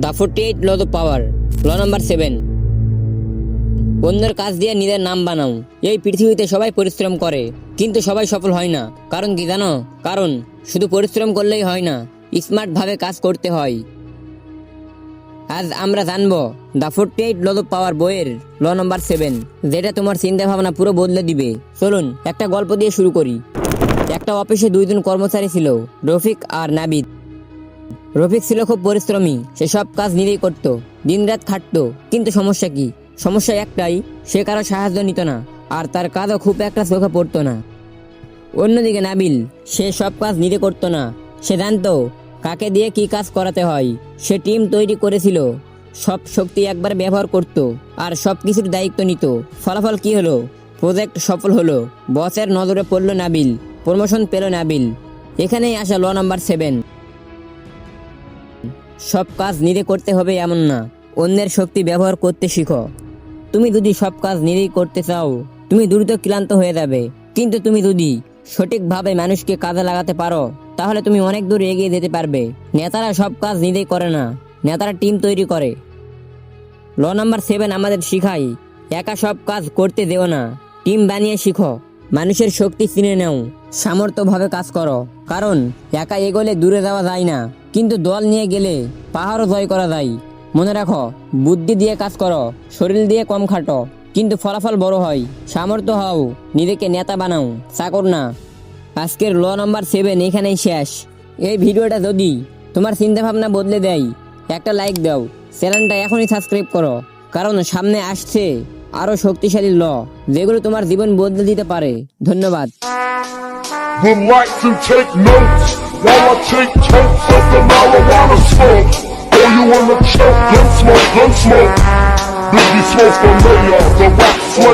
The forty eight law the power law number seven অন্যের কাজ দিয়ে নিজের নাম বানাও। এই পৃথিবীতে সবাই পরিশ্রম করে, কিন্তু সবাই সফল হয় না। কারণ কি জানো? কারণ, শুধু পরিশ্রম করলেই হয় না স্মার্ট ভাবে কাজ করতে হয়। আজ আমরা জানব the forty eight law power বইয়ের ল নাম্বার সেভেন যেটা তোমার চিন্তা ভাবনা পুরো বদলে দিবে। চলুন, একটা গল্প দিয়ে শুরু করি। একটা অফিসে দুইজন কর্মচারী ছিল, রফিক আর নাবিদ। রফিক ছিল খুব পরিশ্রমী, সে সব কাজ নিজেই করত, দিনরাত খাটতো, কিন্তু সমস্যা কি? সমস্যা একটাই, সে কারও সাহায্য নিত না, আর তার কাজও খুব একটা চোখে পড়তো না। অন্যদিকে নাবিল, সে সব কাজ নিজে করতো না, সে জানত কাকে দিয়ে কি কাজ করাতে হয়, সে টিম তৈরি করেছিল, সব শক্তি একবার ব্যবহার করত, আর সব কিছুর দায়িত্ব নিত। ফলাফল কি হলো? প্রজেক্ট সফল হলো, বসের নজরে পড়ল নাবিল, প্রমোশন পেল নাবিল। এখানেই আসা ল নাম্বার সেভেন। সব কাজ নিজে করতে হবে এমন না। অন্যের শক্তি ব্যবহার করতে শিখো। তুমি যদি সব কাজ নিজেই করতে চাও, তুমি দ্রুত ক্লান্ত হয়ে যাবে। কিন্তু তুমি যদি সঠিকভাবে মানুষকে কাজে লাগাতে পারো, তাহলে তুমি অনেক দূর এগিয়ে যেতে পারবে। নেতারা সব কাজ নিজেই করে না, নেতারা টিম তৈরি করে। ল নাম্বার সেভেন আমাদের শিখাই, একা সব কাজ করতে দেও না, টিম বানিয়ে শিখো। মানুষের শক্তি চিনে নাও, সামর্থ্যভাবে কাজ করো। কারণ, একা এগোলে দূরে যাওয়া যায় না। কিন্তু দল নিয়ে গেলে পাহাড়ও জয় করা যায়। মনে রাখো, বুদ্ধি দিয়ে কাজ করো, শরীর দিয়ে কম খাটো। কিন্তু ফলাফল বড় হয়। সামর্থ্য হও, নিজেকে নেতা বানাও, চাকর না। আজকের ল নাম্বার সেভেন এখানেই শেষ। এই ভিডিওটা যদি তোমার চিন্তা ভাবনা বদলে দেয়, একটা লাইক দাও। চ্যানেলটা এখনই সাবস্ক্রাইব করো। কারণ সামনে আসছে আরও শক্তিশালী ল, যেগুলো তোমার জীবন বদলে দিতে পারে। ধন্যবাদ। While I take totes of the marijuana smoke. Oh, you wanna choke? Gun smoke, gun smoke. Biggie smoke for mayor, the rap slayer.